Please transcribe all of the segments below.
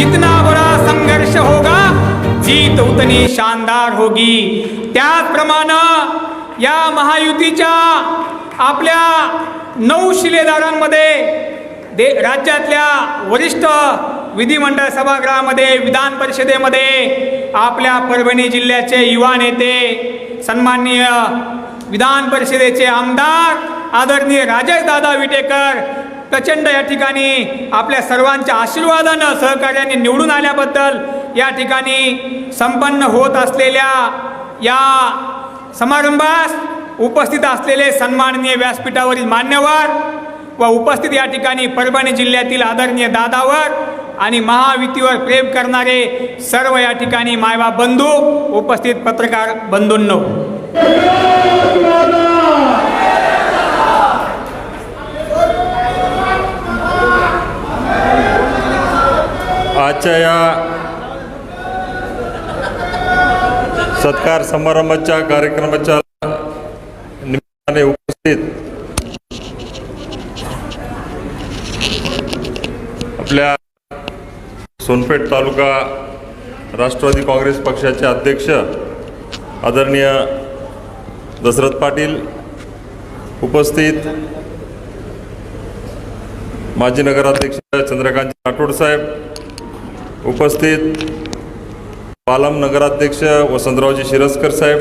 जितना बड़ा संघर्ष होगा जीत उतनी शानदार होगी। त्याचप्रमाणे या महायुतीच्या आपल्या नऊ शिलेदारांमध्ये दे राज्यातल्या वरिष्ठ विधिमंडळ सभागृहामध्ये विधान परिषदेमध्ये आपल्या परभणी जिल्ह्याचे युवा नेते सन्माननीय विधान परिषदेचे आमदार आदरणीय राजेशदादा विटेकर प्रचंड या ठिकाणी आपल्या सर्वांच्या आशीर्वादानं सहकार्याने निवडून आल्याबद्दल या ठिकाणी संपन्न होत असलेल्या या समारंभास उपस्थित असलेले सन्माननीय व्यासपीठावरील मान्यवर व उपस्थित या ठिकाणी परभणी जिल्ह्यातील आदरणीय दादावर आणि महायुतीवर प्रेम करणारे सर्व या ठिकाणी मायवा बंधू उपस्थित पत्रकार बंधूंनो. आजच्या या सत्कार समारंभाच्या कार्यक्रमाच्या निमित्ताने उपस्थित आपल्या सोनपेठ तालुका राष्ट्रवादी काँग्रेस पक्षाचे अध्यक्ष आदरणीय दशरथ पाटील उपस्थित माजी नगराध्यक्ष चंद्रकांत राठोड साहेब उपस्थित पालम नगराध्यक्ष वसंतरावजी शिरसकर साहेब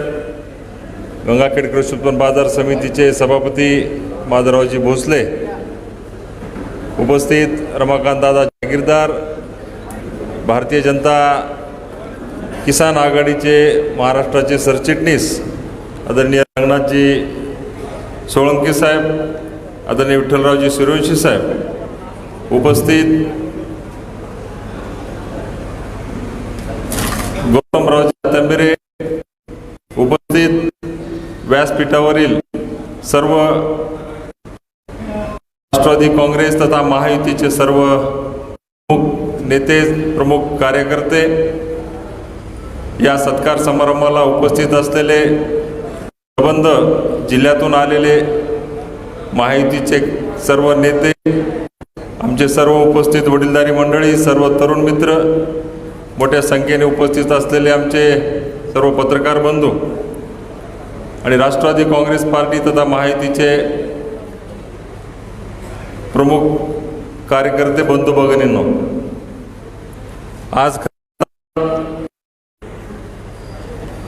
गंगाखेड कृषी उत्पन्न बाजार समितीचे सभापती माधवरावजी भोसले उपस्थित रमाकांत दादा जागीरदार भारतीय जनता किसान आघाडीचे महाराष्ट्राचे सरचिटणीस आदरणीय रंगनाथजी सोळंकी साहेब आदरणीय विठ्ठलरावजी सूर्यवंशी साहेब उपस्थित गौतमराव तंबेरे उपस्थित व्यासपीठावरील सर्व राष्ट्रवादी काँग्रेस तथा महायुतीचे सर्व प्रमुख नेते प्रमुख कार्यकर्ते या सत्कार समारंभाला उपस्थित असलेले प्रबंध जिल्ह्यातून आलेले महायुतीचे सर्व नेते आमचे सर्व उपस्थित वडीलधारी मंडळी सर्व तरुण मित्र मोठ्या संख्येने उपस्थित असलेले आमचे सर्व पत्रकार बंधू आणि राष्ट्रवादी काँग्रेस पार्टी तथा महायुतीचे प्रमुख कार्यकर्ते बंधू भगिनींनो आज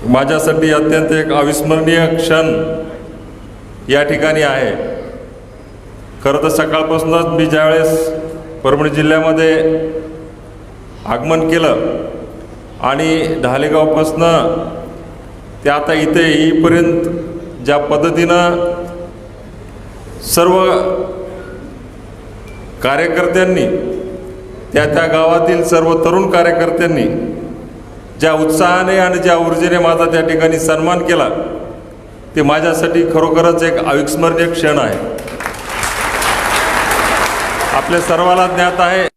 माझ्यासाठी अत्यंत एक अविस्मरणीय क्षण या ठिकाणी आहे. खरं तर सकाळपासूनच मी ज्यावेळेस परभणी जिल्ह्यामध्ये आगमन केलं. आणि ढालेगावपासनं ते आता इथे येईपर्यंत ज्या पद्धतीनं सर्व कार्यकर्त्यांनी त्या त्या गावातील सर्व तरुण कार्यकर्त्यांनी ज्या उत्साहाने आणि ज्या ऊर्जेने माझा त्या ठिकाणी सन्मान केला ते माझ्यासाठी खरोखरच एक अविस्मरणीय क्षण आहे. आपल्या सर्वाला ज्ञात आहे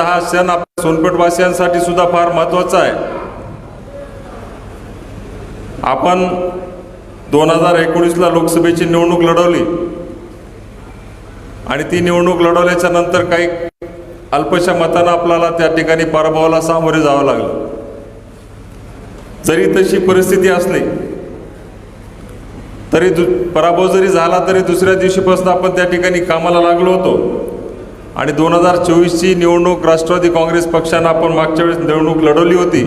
आजचा हा क्षण आपल्या सोनपेठवासियांसाठी सुद्धा फार महत्त्वाचा आहे. आपण दोन हजार एकोणीसला लोकसभेची निवडणूक लढवली. आणि ती निवडणूक लढवल्याच्या नंतर काही अल्पशा मतानं आपल्याला त्या ठिकाणी पराभवाला सामोरे जावं लागलं. जरी तशी परिस्थिती असली तरी दु पराभव जरी झाला तरी दुसऱ्या दिवशीपासून आपण त्या ठिकाणी कामाला लागलो होतो. आणि दोन हजार चोवीसची निवडणूक राष्ट्रवादी काँग्रेस पक्षानं आपण मागच्या वेळेस निवडणूक लढवली होती.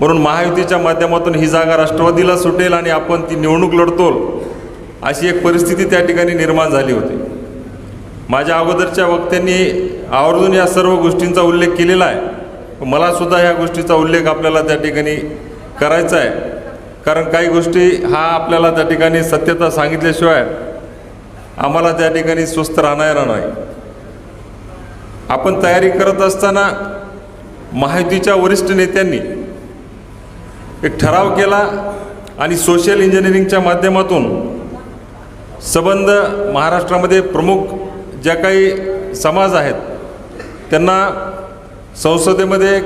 म्हणून महायुतीच्या माध्यमातून ही जागा राष्ट्रवादीला सुटेल आणि आपण ती निवडणूक लढतो अशी एक परिस्थिती त्या ठिकाणी निर्माण झाली होती. माझ्या अगोदरच्या वक्त्यांनी आवर्जून या सर्व गोष्टींचा उल्लेख केलेला आहे. मलासुद्धा ह्या गोष्टीचा उल्लेख आपल्याला त्या ठिकाणी करायचा आहे. कारण काही गोष्टी हा आपल्याला त्या ठिकाणी सत्यता सांगितल्याशिवाय आम्हाला त्या ठिकाणी स्वस्थ राहणार नाही. आपण तयारी करत असताना माहितीच्या वरिष्ठ नेत्यांनी एक ठराव केला आणि सोशल इंजिनिअरिंगच्या माध्यमातून संबंध महाराष्ट्रामध्ये प्रमुख ज्या काही समाज आहेत त्यांना संसदेमध्ये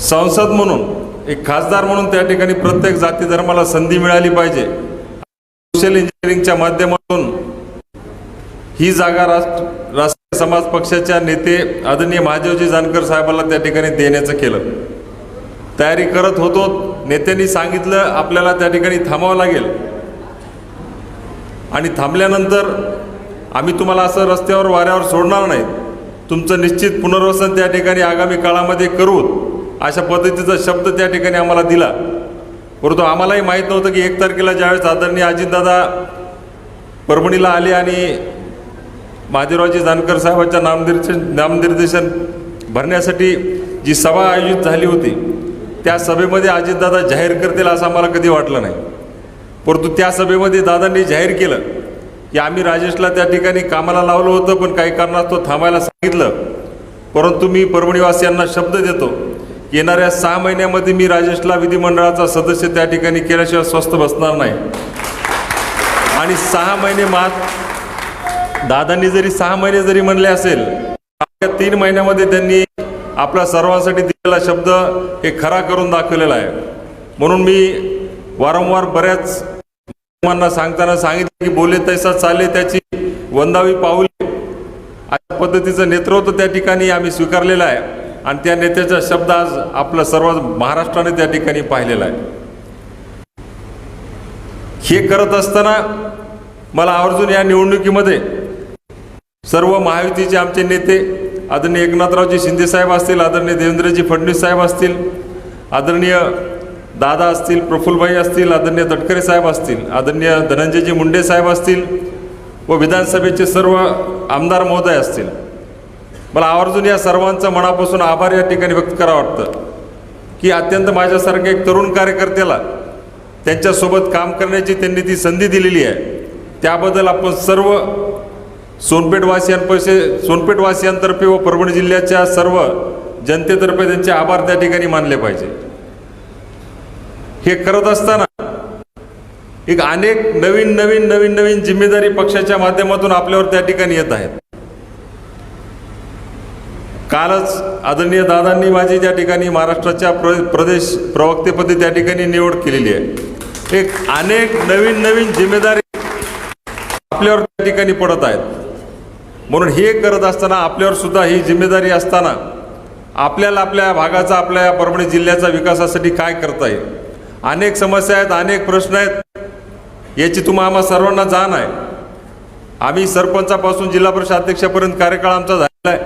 संसद म्हणून एक खासदार म्हणून त्या ठिकाणी प्रत्येक जाती धर्माला संधी मिळाली पाहिजे. सोशल इंजिनिअरिंगच्या माध्यमातून ही जागा राष्ट्र राष्ट्रीय समाज पक्षाच्या नेते आदरणीय महादेवजी जानकर साहेबाला त्या ठिकाणी देण्याचं केलं. तयारी करत होतो. नेत्यांनी सांगितलं आपल्याला त्या ठिकाणी थांबावं लागेल. आणि थांबल्यानंतर आम्ही तुम्हाला असं रस्त्यावर वाऱ्यावर सोडणार नाही. तुमचं निश्चित पुनर्वसन त्या ठिकाणी आगामी काळामध्ये करू. अशा पद्धतीचा शब्द त्या ठिकाणी आम्हाला दिला. परंतु आम्हालाही माहीत नव्हतं की एक तारखेला ज्यावेळेस आदरणीय अजितदादा परभणीला आले आणि महादेवरावजी जानकर साहेबांच्या नामनिर्देशन नामनिर्देशन भरण्यासाठी जी सभा आयोजित झाली होती त्या सभेमध्ये अजितदादा जाहीर करतील असं आम्हाला कधी वाटलं नाही. परंतु त्या सभेमध्ये दादांनी जाहीर केलं की आम्ही राजेशला त्या ठिकाणी कामाला लावलं होतं पण काही कारणास्तव थांबायला सांगितलं. परंतु मी परभणीवासियांना शब्द देतो येणाऱ्या सहा महिन्यामध्ये मी राजेशला विधिमंडळाचा सदस्य त्या ठिकाणी केल्याशिवाय स्वस्थ बसणार नाही. आणि सहा महिने मात दादांनी जरी सहा महिने जरी म्हणले असेल तीन महिन्यामध्ये त्यांनी आपल्या सर्वांसाठी दिलेला शब्द हे खरा करून दाखवलेला आहे. म्हणून मी वारंवार बऱ्याच सांगताना सांगितलं की बोले तैसा चाले त्याची वंदावी पाऊले. अशा पद्धतीचं नेतृत्व त्या ठिकाणी आम्ही स्वीकारलेलं आहे आणि त्या नेत्याचा शब्द आज आपलं सर्व महाराष्ट्राने त्या ठिकाणी पाहिलेला आहे. हे करत असताना मला आवर्जून या निवडणुकीमध्ये सर्व महायुतीचे आमचे नेते आदरणीय एकनाथरावजी शिंदेसाहेब असतील आदरणीय देवेंद्रजी फडणवीस साहेब असतील आदरणीय दादा असतील प्रफुल्लभाई असतील आदरणीय तटकरे साहेब असतील आदरणीय धनंजयजी मुंडे साहेब असतील व विधानसभेचे सर्व आमदार महोदय असतील. मला आवर्जून या सर्वांचं मनापासून आभार या ठिकाणी व्यक्त करावं वाटतं की अत्यंत माझ्यासारख्या एक तरुण कार्यकर्त्याला त्यांच्यासोबत काम करण्याची त्यांनी ती संधी दिलेली आहे. त्याबद्दल आपण सर्व सोनपेठवासियांपैसे सोनपेठवासियांतर्फे व परभणी जिल्ह्याच्या सर्व जनतेतर्फे त्यांचे आभार त्या ठिकाणी मानले पाहिजे. हे करत असताना एक अनेक नवीन नवीन नवीन नवीन जिम्मेदारी पक्षाच्या माध्यमातून आपल्यावर त्या ठिकाणी येत आहेत. कालच आदरणीय दादांनी माझी त्या ठिकाणी महाराष्ट्राच्या प्र प्रदेश प्रवक्तेपदी त्या ठिकाणी निवड केलेली आहे. एक अनेक नवीन नवीन जिम्मेदारी आपल्यावर त्या ठिकाणी पडत आहेत. म्हणून हे करत असताना आपल्यावर सुद्धा ही जिम्मेदारी असताना आपल्याला आपल्या भागाचा आपल्या या परभणी जिल्ह्याचा विकासासाठी काय करता येईल? अनेक समस्या आहेत अनेक प्रश्न आहेत. याची तुम्हा आम्हा सर्वांना जाण आहे. आम्ही सरपंचापासून जिल्हा परिषद अध्यक्षापर्यंत कार्यकाळ आमचा झालेला आहे.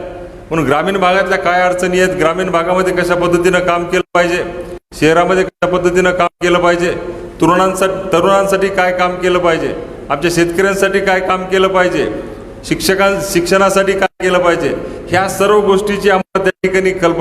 म्हणून ग्रामीण भागातल्या काय अडचणी आहेत ग्रामीण भागामध्ये कशा पद्धतीनं काम केलं पाहिजे? शहरामध्ये कशा पद्धतीनं काम केलं पाहिजे? तरुणांसाठी तरुणांसाठी काय काम केलं पाहिजे? आमच्या शेतकऱ्यांसाठी काय काम केलं पाहिजे? शिक्षकां शिक्षणासाठी काय केलं पाहिजे? ह्या सर्व गोष्टीची आम्हाला त्या ठिकाणी कल्पना